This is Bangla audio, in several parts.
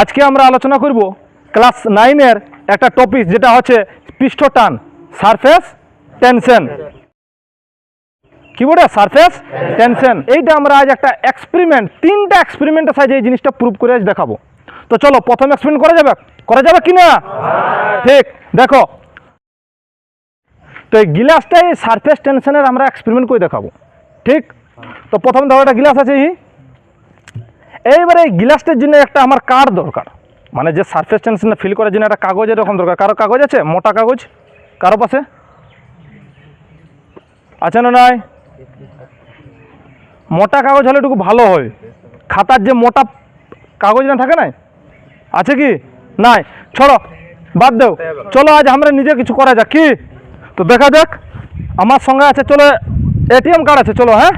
আজকে আমরা আলোচনা করব ক্লাস নাইনের একটা টপিক যেটা হচ্ছে পৃষ্ঠ টান সারফেস টেনশন কি বলে সারফেস টেনশন এইটা আমরা আজ একটা এক্সপেরিমেন্ট তিনটা এক্সপেরিমেন্টের সাহায্যে এই জিনিসটা প্রুভ করে আজ দেখাবো। তো চলো, প্রথম এক্সপেরিমেন্ট করা যাবে? করা যাবে কি না? ঠিক, দেখো। তো এই গিলাসটা এই সারফেস টেনশনের আমরা এক্সপেরিমেন্ট করে দেখাবো। ঠিক? তো প্রথম ধরো একটা গিলাস আছে এই। এইবারে এই গিলাসটার জন্য একটা আমার কার দরকার। মানে যে সারফেস টেনশনটা ফিল করার জন্য একটা কাগজ এরকম দরকার। কারও কাগজ আছে? মোটা কাগজ? কারও পাশে? আছে না নাই? মোটা কাগজ হলে একটু ভালো হয়। খাতার যে মোটা কাগজ না থাকে না আছে কি? নাই। ছড়ো, বাদ দেও। চলো আজ আমরা নিজে কিছু করা যাক। কি? তো দেখা যাক। আমার সঙ্গে আছে, চলো এটিএম কার্ড আছে, চলো হ্যাঁ?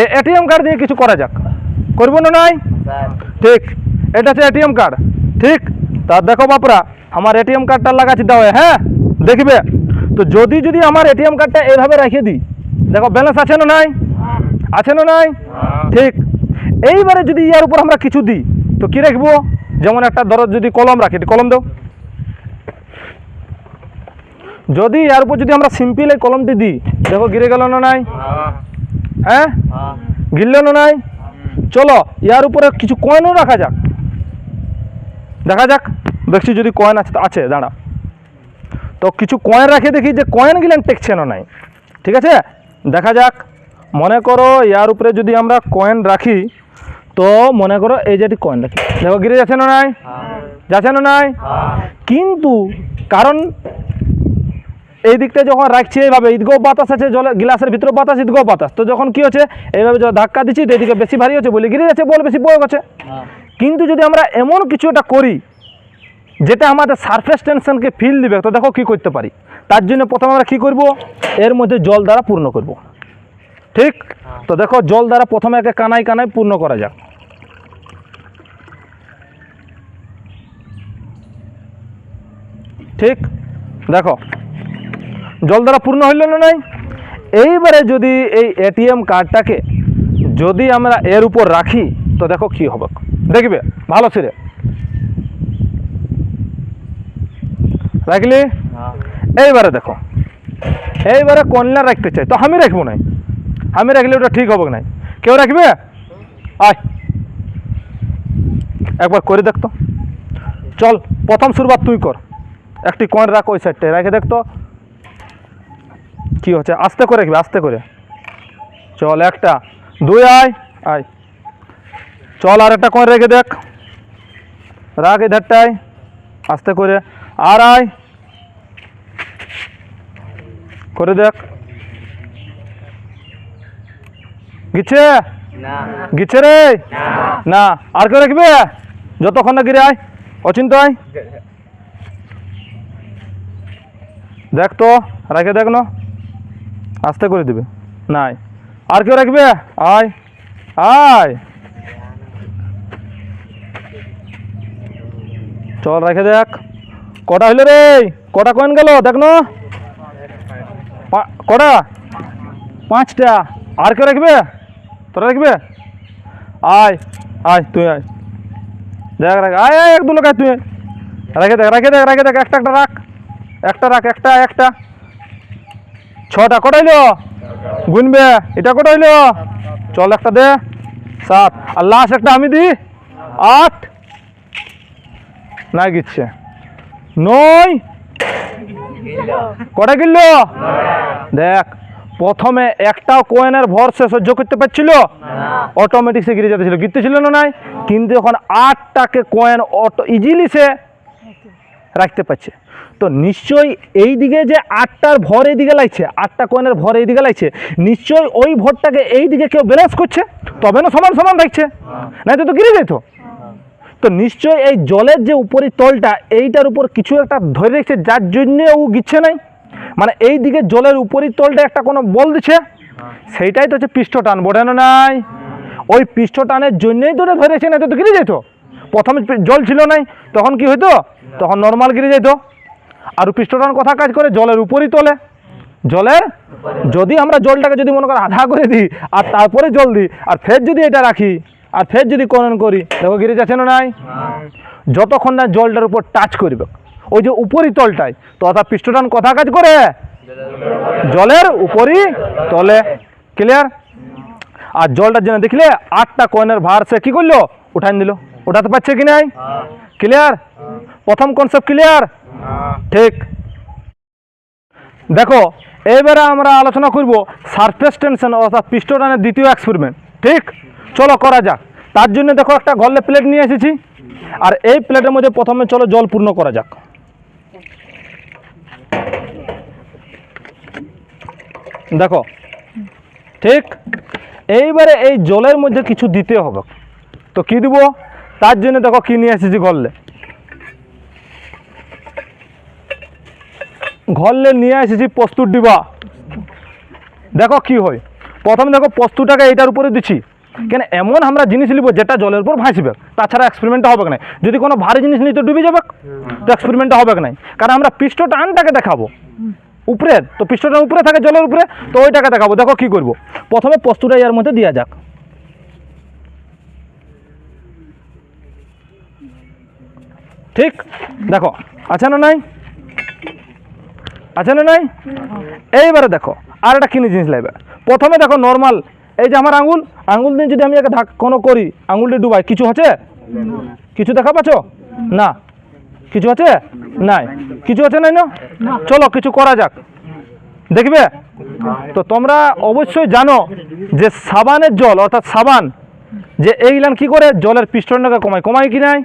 এই এটিএম কার্ড দিয়ে কিছু করা যাক। করব না নাই? ঠিক এটা হচ্ছে এটিএম কার্ড ঠিক তা দেখো বাপরা আমার এটিএম কার্ডটা লাগাচ্ছি দাও হ্যাঁ? দেখবে? তো যদি যদি আমার এটিএম কার্ডটা এইভাবে রেখে দিই দেখো ব্যালেন্স আছে না নাই? আছে না নাই? ঠিক। এইবারে যদি ইয়ার উপর আমরা কিছু দিই তো কি রাখব? যেমন একটা ধরো যদি কলম রাখি কলম দাও। যদি ইয়ার উপর যদি আমরা সিম্পল এই কলমটি দিই দেখো গিরে গেল না নাই? হ্যাঁ? গিলল না নাই? চলো ইয়ার উপরে কিছু কয়েনও রাখা যাক। দেখা যাক দেখছি যদি কয়েন আছে আছে দাঁড়া। তো কিছু কয়েন রাখে দেখি যে কয়েন গিলেন টেকছে না নাই। ঠিক আছে? দেখা যাক। মনে করো ইয়ার উপরে যদি আমরা কয়েন রাখি তো মনে করো এই যেটি কয়েন রাখি। দেখো গিরে যাচ্ছে না নাই? যাচ্ছে না নাই? কিন্তু কারণ এই দিকটা যখন রাখছি এইভাবে ঈদগাঁও বাতাস আছে জলে গ্লাসের ভিতরে বাতাস ঈদগাঁও বাতাস। তো যখন কি হচ্ছে এইভাবে যখন ধাক্কা দিচ্ছি তো এদিকে বেশি ভারী হচ্ছে বলে গিরে যাচ্ছে বল বেশি বয়ে গেছে। কিন্তু যদি আমরা এমন কিছু একটা করি যেটা আমাদের সারফেস টেনশনকে ফিল দিবে তো দেখো কি করতে পারি। তার জন্য প্রথমে আমরা কি করব? এর মধ্যে জল দ্বারা পূর্ণ করব। ঠিক? তো দেখো জল দ্বারা প্রথমে একে কানাই কানাই পূর্ণ করা যাক। ঠিক? দেখো জল দ্বারা পূর্ণ হইল না নাই? এইবারে যদি এই এটিএম কার্ডটাকে যদি আমরা এর উপর রাখি তো দেখো কি হবে। দেখবে? ভালো ছেড়ে রাখলি? এইবারে দেখো। এইবারে কন্যা রাখতে চাই। তো আমি রাখব নাই। আমি রাখলে ওটা ঠিক হবে নাই। কেউ রাখবে? আয়। একবার করে দেখতো চল প্রথম শুরুয়াত তুই কর। একটি কয়েন রাখ ওই সাইডটায় রেখে দেখতো কি হচ্ছে? আস্তে করে রাখবি আস্তে করে। চল একটা। দুই আয়। আয়। চল আর একটা কয়েন রেখে দেখ। রাখ এধারটায় আস্তে করে। আর আয়। করে দেখ। গিচ্ছে গিচ্ছে রে? না। আর কেউ রাখবে? যতক্ষণ না গিরে আয়। অচিন্ত আয়। দেখ তো রেখে দেখ না। আস্তে করে দিবে। নাই। আর কেউ রাখবে? আয়। আয়। চল রেখে দেখ। কটা হইল রে? কটা কয়েন গেল? দেখ না। কটা? পাঁচটা। আর কেউ রাখবে? তোরা রাখবে? আয়। আয়, তুই আয়। দেখ রাখ আয় আয়, এক দু লোক আয়, তুই। রেখে দেখ রেখে দেখ রেখে দেখ। একটা একটা রাখ। একটা রাখ, একটা একটা। ছটা কটা হইল গুনবে। এটা কটা হইল চল একটা দে। সাত। আর লাস্ট একটা আমি দিই। আট। না গিচ্ছে। নয়। কটা কিনলো? দেখ, প্রথমে একটাও কোয়েনের ভর সে সহ্য করতে পারছিল? অটোমেটিক সে গিরে যেতেছিল। গিরতে ছিল না নাই? কিন্তু এখন আটটাকে কয়েন অটো ইজিলি সে রাখতে পারছে। তো নিশ্চয়ই এই দিকে যে আটটার ভর এই দিকে লাগছে, আটটা কয়েনের ভর এই দিকে লাগছে, নিশ্চয়ই ওই ভরটাকে এই দিকে কেউ ব্যালেন্স করছে? তবে না সমান সমান রাখছে না তো গিরে যেত। তো নিশ্চয়ই এই জলের যে উপরি তলটা, এইটার উপর কিছু একটা ধরে রেখেছে, যার জন্য ও গিচ্ছে নাই। মানে এই দিকে জলের উপরি তলটা একটা কোনো বল দিচ্ছে, সেইটাই তো হচ্ছে পৃষ্ঠ টান বোঝানো নাই? ওই পৃষ্ঠ টানের জন্যই তো ওটা ধরে রেখেছে না তো গিরে যেত। প্রথমে জল ছিল নাই, তখন কি হইতো? তখন নর্মাল গিরে যেত আর পৃষ্ঠ টান কথা কাজ করে জলের উপরই তোলে। জলের? যদি আমরা জলটাকে যদি মনে করো আধা করে দিই, আর তারপরে জল দিই, আর ফের যদি এটা রাখি, আর ফের যদি করণ করি, দেখো গিরে যাচ্ছে না নাই? যতক্ষণ না জলটার উপর টাচ করবে, ওই যে উপরই তলটায় তো অর্থাৎ পৃষ্ঠটান কথা কাজ করে, জলের উপরই তলে। ক্লিয়ার আর জলটার যেন দেখলে আটটা কয়েনের ভার সে কি করল? উঠান দিল। উঠাতে পারছে কি নাই? ক্লিয়ার প্রথম কনসেপ্ট ক্লিয়ার ঠিক। দেখো এবারে আমরা আলোচনা করব সারফেস টেনশন অর্থাৎ পিস্টনের দ্বিতীয় এক্সপেরিমেন্ট ঠিক? চলো করা যাক। তার জন্য দেখো একটা গল্লে প্লেট নিয়ে এসেছি। আর এই প্লেটের মধ্যে প্রথমে চলো জল পূর্ণ করা যাক। দেখো। ঠিক? এইবারে এই জলের মধ্যে কিছু দিতে হবে। তো কি দিব? তার জন্য দেখো কি নিয়ে এসেছি ঘরলে। ঘরলে নিয়ে এসেছি প্রস্তুত ডিবা। দেখো কি হয়। প্রথমে দেখো প্রস্তুটাকে এইটার উপরে দিচ্ছি। কেন এমন আমরা জিনিস নিব যেটা জলের উপর ভাসবে। তাছাড়া এক্সপেরিমেন্টটা হবে না যদি কোনো ভারী জিনিস নিই তো ডুবে যাবে, তো এক্সপেরিমেন্টটা হবে না কারণ আমরা পৃষ্ঠ টানটাকে দেখাবো। উপরে, তো পৃষ্ঠটা উপরে থাকে জলের উপরে, তো ওইটাকে দেখাবো। দেখো কি করব। প্রথমে প্রস্তুটা এর মধ্যে দেওয়া যাক। ঠিক? দেখো, আছে না নাই? আছে না নাই? এইবারে দেখো, আর একটা কিনে জিনিস লাগবে। প্রথমে দেখো নর্মাল এই যে আমার আঙুল আঙুল দিয়ে যদি আমি একে ধাক কোনো করি, আঙুলটি ডুবাই, কিছু আছে? কিছু দেখা পাচ্ছ? না। কিছু আছে? নাই। কিছু আছে নাই না? চলো, কিছু করা যাক। দেখবে? তো তোমরা অবশ্যই জানো যে সাবানের জল, অর্থাৎ সাবান, যে এইগুলান কি করে? জলের পিস্টনটাকে কমায়। কমায় কি নাই?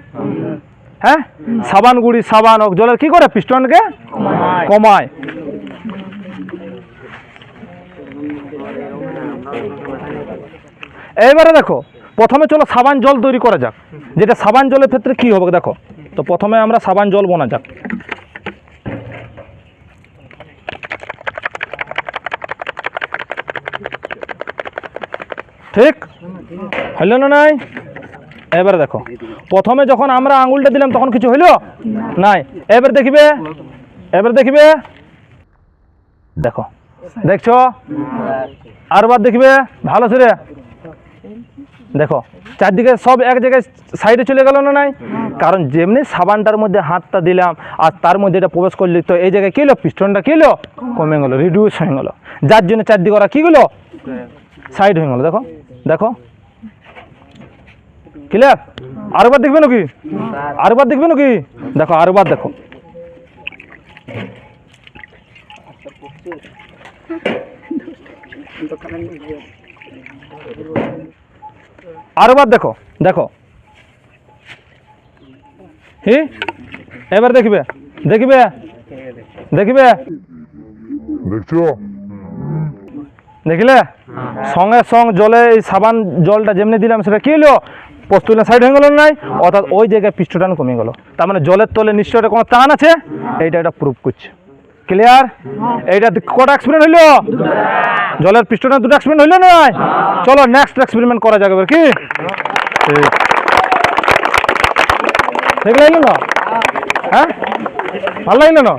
হ্যাঁ? সাবান গুড়ি সাবান হোক জলের কি করে পিস্টনকে? কমায়। এইবারে দেখো প্রথমে চলো সাবান জল তৈরি করা যাক। যেটা সাবান জলের ক্ষেত্রে কি হবে দেখো। তো প্রথমে আমরা সাবান জল বোনা যাক। ঠিক? হইল না নাই? এবারে দেখো। প্রথমে যখন আমরা আঙুলটা দিলাম, তখন কিছু হইল? নাই। এবার দেখিবে? এবার দেখিবে? দেখো। দেখছ? আরবার দেখবে? ভালো ছেড়ে। দেখো, চারদিকে সব এক জায়গায় সাইডে চলে গেল না নাই? কারণ যেমনি সাবানটার মধ্যে হাতটা দিলাম, আর তার মধ্যে এটা প্রবেশ করলি, তো এই জায়গায় কী হলো? পিস্টনটা কী হলো? কমে গেলো রিডিউস হয়ে গেলো। যার জন্য চারদিকে ওরা কী গেলো? সাইড হয়ে গেলো। দেখো দেখো। ক্লিয়ার আরেকবার দেখবে নাকি? আরেকবার দেখবে নাকি? দেখো আরেকবার দেখো। আরেকবার দেখো দেখো। হি? এবার দেখবে দেখবে দেখবে। দেখছ? দেখিলে? সঙ্গে সঙ্গ জলে এই সাবান জলটা যেমনি দিলাম সেটা কি হলো? পস্তুলের সাইড হয়ে গেল নাই, অর্থাৎ ওই জায়গায় পৃষ্ঠটান কমে গেল। তার মানে জলের তলে নিশ্চয় একটা কোনো টান আছে? এইটা এটা প্রুভ করছে। ক্লিয়ার এইটা কটা এক্সপেরিমেন্ট হইল? জলের পৃষ্ঠটান দুটো এক্সপেরিমেন্ট হইল না? চলো নেক্সট এক্সপেরিমেন্ট করা যাবে কি? ঠিক। লাগল না? হ্যাঁ? ভালো লাগল না?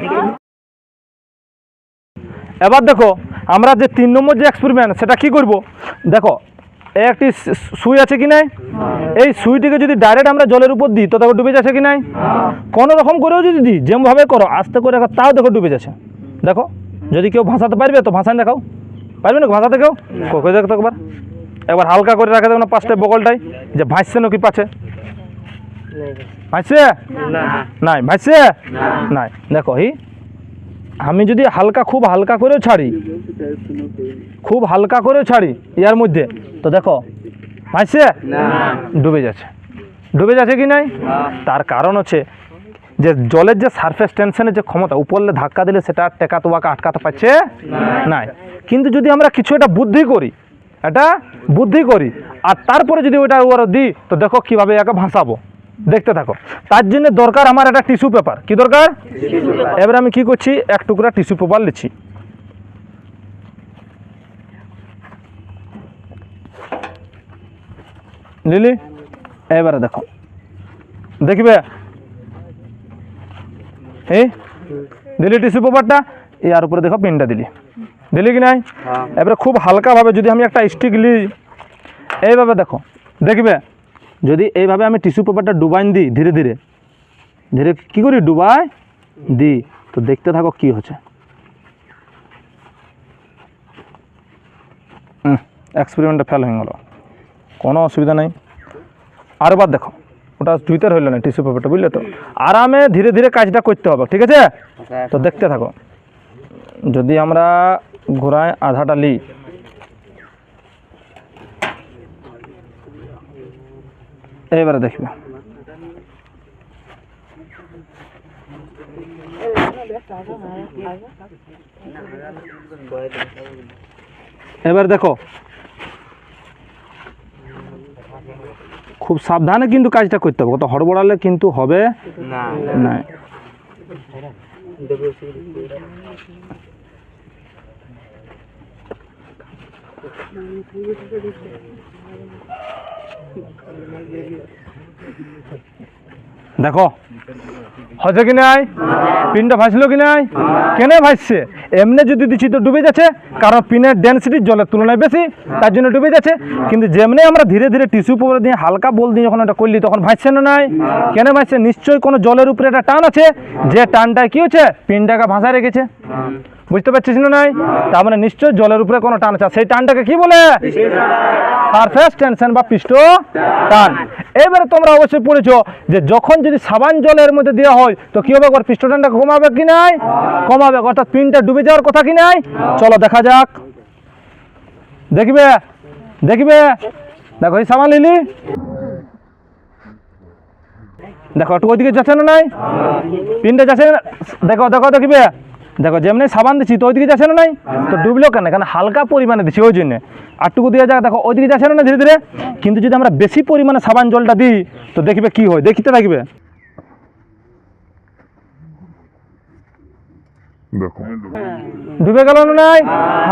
এবার দেখো, আমরা যে তিন নম্বর যে এক্সপেরিমেন্ট সেটা কি করব? দেখো একটি সুই আছে কি নাই? এই সুইটিকে যদি ডাইরেক্ট আমরা জলের উপর দিই তো দেখো ডুবে যাচ্ছে কি নাই? কোনো রকম করেও যদি দিই যেমনভাবে করো আস্তে করে রাখো তাও দেখো ডুবে যাচ্ছে। দেখো যদি কেউ ভাসাতে পারবে তো ভাসান দেখাও। পারবে না ভাসাতে কেউ? কই দেখো তো একবার। একবার হালকা করে রাখা দেখো না পাঁচটা বগলটাই। যে ভাসছে নাকি পাচ্ছে? ভাসছে? নাই ভাসছে? নাই। দেখো হি। আমি যদি হালকা খুব হালকা করেও ছাড়ি খুব হালকা করেও ছাড়ি ইয়ার মধ্যে তো দেখো ভাসছে ডুবে যাচ্ছে। ডুবে যাচ্ছে কি নাই? তার কারণ হচ্ছে যে জলের যে সারফেস টেনশনের যে ক্ষমতা উপরলে ধাক্কা দিলে সেটা আর টেকা তোয়াকে আটকাতে পারছে নাই। কিন্তু যদি আমরা কিছু একটা বুদ্ধি করি এটা বুদ্ধি করি আর তারপরে যদি ওটা ওরা দিই তো দেখো কীভাবে একে ভাসাবো। দেখতে থাকো। তার জন্য দরকার আমার একটা টিস্যু পেপার। কি দরকার? এবার আমি কি করছি? এক টুকরা টিস্যু পেপার লিখছি। লিলি এবারে দেখো। দেখবে? এই দিলি টিস্যু পেপারটা? ইয়ার উপরে দেখো পিনটা দিলি। দিলি কি নাই? এবারে খুব হালকাভাবে যদি আমি একটা স্টিক লি এইভাবে দেখো। দেখবে? যদি এইভাবে আমি টিস্যু পেপারটা ডুবাইন দিই ধীরে ধীরে ধীরে কি করি? ডুবাই দি তো দেখতে থাকো কি হচ্ছে। এক্সপেরিমেন্টটা ফেল হয়ে গেল। কোনো অসুবিধা নেই। আরেকবার দেখো ওটা টুইটার হইল না টিস্যু পেপারটা বুঝলে তো? আরামে ধীরে ধীরে কাজটা করতে হবে ঠিক আছে? তো দেখতে থাকো। যদি আমরা ঘোড়ায় আধাটা লিই এবারে দেখবে। এবার দেখো। খুব সাবধানে কিন্তু কাজটা করতে হবে। কত হড়বড়ালে কিন্তু হবে না। না। দেখো হচ্ছে কি নাই? পিনটা ভাসলো কি নাই? কেন ভাসছে? এমনি যদি দিচ্ছি তো ডুবে যাচ্ছে। কারণ পিনের ডেন্সিটি জলের তুলনায় বেশি, তার জন্য ডুবে যাচ্ছে। কিন্তু যেমনি আমরা ধীরে ধীরে টিস্যু পেপার দিয়ে হালকা বল দিয়ে যখন এটা করলি, তখন ভাসছে না নাই? কেন ভাসছে? নিশ্চয়ই কোনো জলের উপরে একটা টান আছে। যে টানটা কি হচ্ছে? পিনটাকে ভাসায় রেখেছে। বুঝতে পারছিস না নাই? তার মানে নিশ্চয়ই জলের উপরে কোনো টান আছে। সেই টানটাকে কি বলে? সারফেস টেনশন বা পৃষ্ঠ টান। এবারে তোমরা অবশ্যই পড়েছো যে যখন যদি সাবান জলের মধ্যে দেওয়া হয়, তো কি হবে? একবার পৃষ্ঠ টানটা কমাবে কি নাই? কমাবে। অর্থাৎ পিনটা ডুবে যাওয়ার কথা কি নাই? চলো দেখা যাক। দেখবে? দেখবে? দেখো, এই সাবান লিলি। দেখো, একটু ওইদিকে যাচ্ছে না নাই? পিনটা যাচ্ছে? দেখো দেখো, দেখবে? দেখো যেমনি সাবান দিচ্ছি তো ওইদিকে যাচ্ছে না নাই? তো ডুবলো কেন? কারণ হালকা পরিমাণে দিচ্ছি ওই জন্য। আটটুকু দিয়ে যাক দেখো ওইদিকে যাচ্ছে না ধীরে ধীরে? কিন্তু যদি আমরা বেশি পরিমাণে সাবান জলটা দিই তো দেখবে কি হয়? দেখিতে থাকবে। ডুবে গেল না নাই?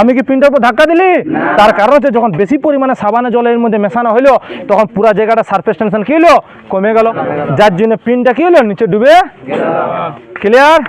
আমি কি পিনটার উপর ধাক্কা দিলি? তার কারণ হচ্ছে যখন বেশি পরিমাণে সাবানে জলের মধ্যে মেশানো হলো তখন পুরা জায়গাটা সারফেস টেনশন কি হলো কমে গেল। যার জন্য পিনটা কি হলো নিচে ডুবে ক্লিয়ার